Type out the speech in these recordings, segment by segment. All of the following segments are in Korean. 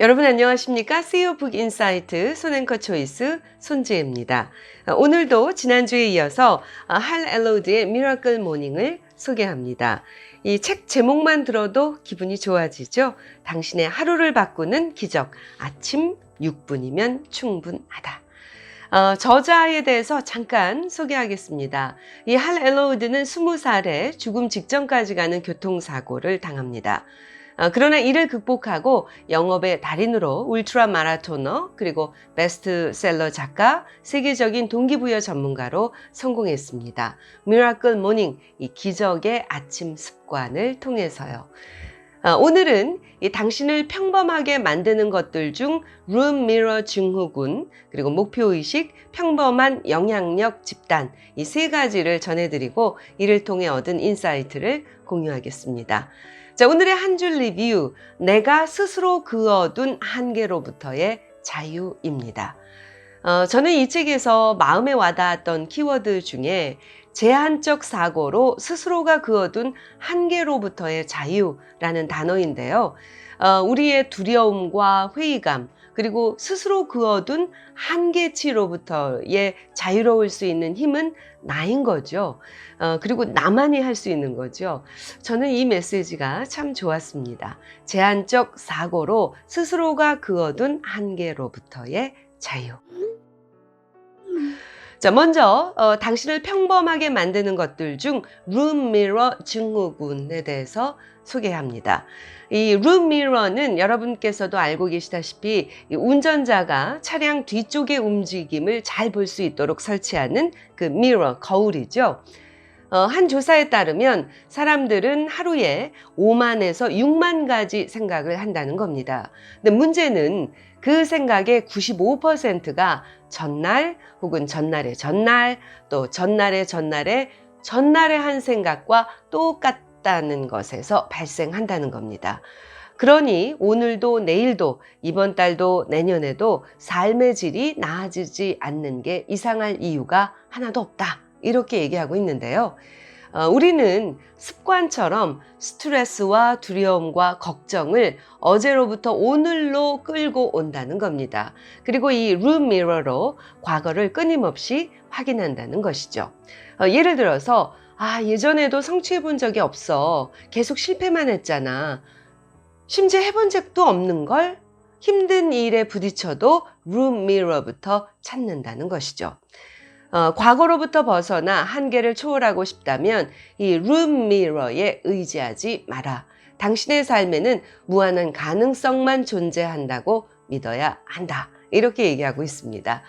여러분 안녕하십니까? CEO 북 인사이트 손앵커 초이스 손지혜입니다. 어, 오늘도 지난주에 이어서 어, 할 엘로드의 미라클 모닝을 소개합니다. 이 책 제목만 들어도 기분이 좋아지죠? 당신의 하루를 바꾸는 기적. 아침 6분이면 충분하다. 어, 저자에 대해서 잠깐 소개하겠습니다. 이 할 엘로우드는 20살에 죽음 직전까지 가는 교통사고를 당합니다. 어, 그러나 이를 극복하고 영업의 달인으로 울트라 마라토너 그리고 베스트셀러 작가, 세계적인 동기부여 전문가로 성공했습니다. 미라클 모닝 이 기적의 아침 습관을 통해서요. 어, 오늘은 이 당신을 평범하게 만드는 것들 중 룸 미러 증후군 그리고 목표 의식, 평범한 영향력 집단 이 세 가지를 전해드리고 이를 통해 얻은 인사이트를 공유하겠습니다. 자, 오늘의 한 줄 리뷰. 내가 스스로 그어둔 한계로부터의 자유입니다. 어, 저는 이 책에서 마음에 와닿았던 키워드 중에 제한적 사고로 스스로가 그어둔 한계로부터의 자유라는 단어인데요. 어, 우리의 두려움과 회의감, 그리고 스스로 그어둔 한계치로부터의 자유로울 수 있는 힘은 나인 거죠. 어, 그리고 나만이 할 수 있는 거죠. 저는 이 메시지가 참 좋았습니다. 제한적 사고로 스스로가 그어둔 한계로부터의 자유. 자, 먼저 어, 당신을 평범하게 만드는 것들 중 룸미러 증후군에 대해서 소개합니다. 이 룸미러는 여러분께서도 알고 계시다시피 이 운전자가 차량 뒤쪽의 움직임을 잘 볼 수 있도록 설치하는 그 미러, 거울이죠. 어, 한 조사에 따르면 사람들은 하루에 5만에서 6만 가지 생각을 한다는 겁니다. 근데 문제는 그 생각의 95%가 전날 혹은 전날의 전날 또 전날의 전날의 전날의 한 생각과 똑같다는 것에서 발생한다는 겁니다. 그러니 오늘도 내일도 이번 달도 내년에도 삶의 질이 나아지지 않는 게 이상할 이유가 하나도 없다. 이렇게 얘기하고 있는데요. 어, 우리는 습관처럼 스트레스와 두려움과 걱정을 어제로부터 오늘로 끌고 온다는 겁니다. 그리고 이 룸 미러로 과거를 끊임없이 확인한다는 것이죠. 어, 예를 들어서 아 예전에도 성취해 본 적이 없어. 계속 실패만 했잖아. 심지어 해본 적도 없는 걸 힘든 일에 부딪혀도 룸 미러부터 찾는다는 것이죠. 어, 과거로부터 벗어나 한계를 초월하고 싶다면 이 룸 미러에 의지하지 마라. 당신의 삶에는 무한한 가능성만 존재한다고 믿어야 한다. 이렇게 얘기하고 있습니다.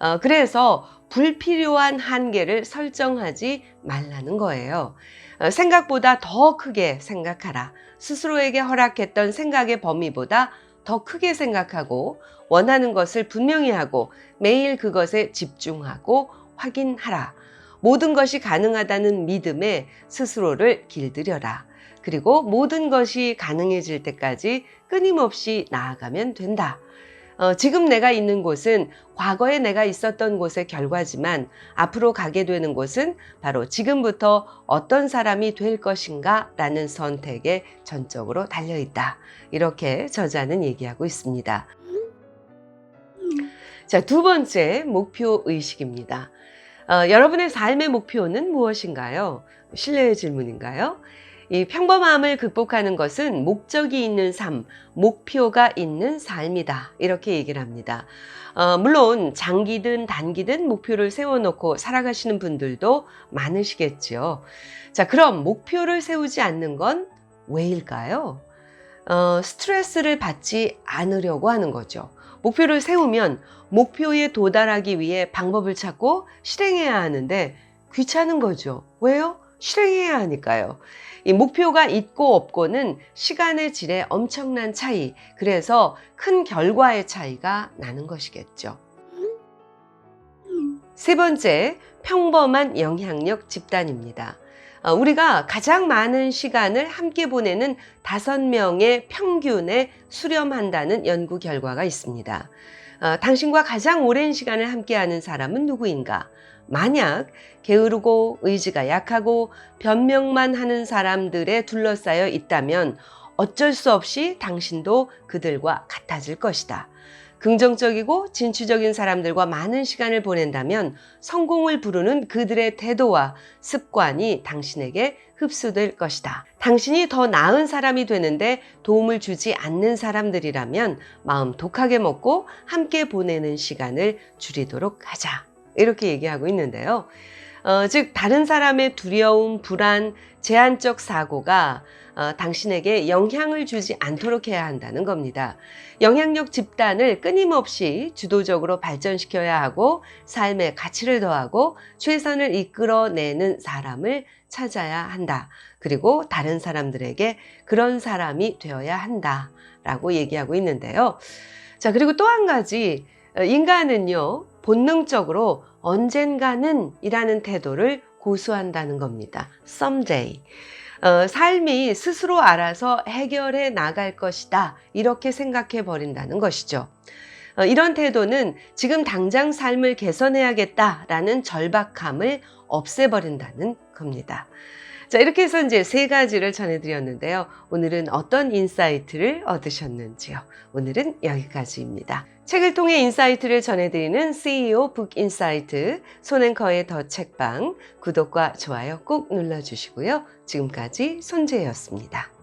어, 그래서 불필요한 한계를 설정하지 말라는 거예요. 어, 생각보다 더 크게 생각하라. 스스로에게 허락했던 생각의 범위보다 더 크게 생각하고 원하는 것을 분명히 하고 매일 그것에 집중하고 확인하라. 모든 것이 가능하다는 믿음에 스스로를 길들여라. 그리고 모든 것이 가능해질 때까지 끊임없이 나아가면 된다. 어, 지금 내가 있는 곳은 과거에 내가 있었던 곳의 결과지만 앞으로 가게 되는 곳은 바로 지금부터 어떤 사람이 될 것인가 라는 선택에 전적으로 달려 있다. 이렇게 저자는 얘기하고 있습니다. 자, 두 번째 목표 의식입니다. 어, 여러분의 삶의 목표는 무엇인가요? 신뢰의 질문인가요? 이 평범함을 극복하는 것은 목적이 있는 삶, 목표가 있는 삶이다. 이렇게 얘기를 합니다. 어, 물론 장기든 단기든 목표를 세워놓고 살아가시는 분들도 많으시겠죠. 자, 그럼 목표를 세우지 않는 건 왜일까요? 어, 스트레스를 받지 않으려고 하는 거죠. 목표를 세우면 목표에 도달하기 위해 방법을 찾고 실행해야 하는데 귀찮은 거죠. 왜요? 실행해야 하니까요. 이 목표가 있고 없고는 시간의 질에 엄청난 차이, 그래서 큰 결과의 차이가 나는 것이겠죠. 세 번째, 평범한 영향력 집단입니다. 어, 우리가 가장 많은 시간을 함께 보내는 다섯 명의 평균에 수렴한다는 연구 결과가 있습니다. 어, 당신과 가장 오랜 시간을 함께하는 사람은 누구인가? 만약 게으르고 의지가 약하고 변명만 하는 사람들에 둘러싸여 있다면 어쩔 수 없이 당신도 그들과 같아질 것이다. 긍정적이고 진취적인 사람들과 많은 시간을 보낸다면 성공을 부르는 그들의 태도와 습관이 당신에게 흡수될 것이다. 당신이 더 나은 사람이 되는데 도움을 주지 않는 사람들이라면 마음 독하게 먹고 함께 보내는 시간을 줄이도록 하자. 이렇게 얘기하고 있는데요. 어, 즉, 다른 사람의 두려움, 불안, 제한적 사고가 어, 당신에게 영향을 주지 않도록 해야 한다는 겁니다. 영향력 집단을 끊임없이 주도적으로 발전시켜야 하고 삶의 가치를 더하고 최선을 이끌어내는 사람을 찾아야 한다. 그리고 다른 사람들에게 그런 사람이 되어야 한다. 라고 얘기하고 있는데요. 자, 그리고 또 한 가지, 어, 인간은요, 본능적으로 언젠가는 이라는 태도를 고수한다는 겁니다. someday. 어, 삶이 스스로 알아서 해결해 나갈 것이다. 이렇게 생각해 버린다는 것이죠. 어, 이런 태도는 지금 당장 삶을 개선해야겠다라는 절박함을 없애버린다는 겁니다. 자, 이렇게 해서 이제 세 가지를 전해드렸는데요. 오늘은 어떤 인사이트를 얻으셨는지요? 오늘은 여기까지입니다. 책을 통해 인사이트를 전해드리는 CEO 북 인사이트 손앤커의 더 책방 구독과 좋아요 꼭 눌러주시고요. 지금까지 손재였습니다.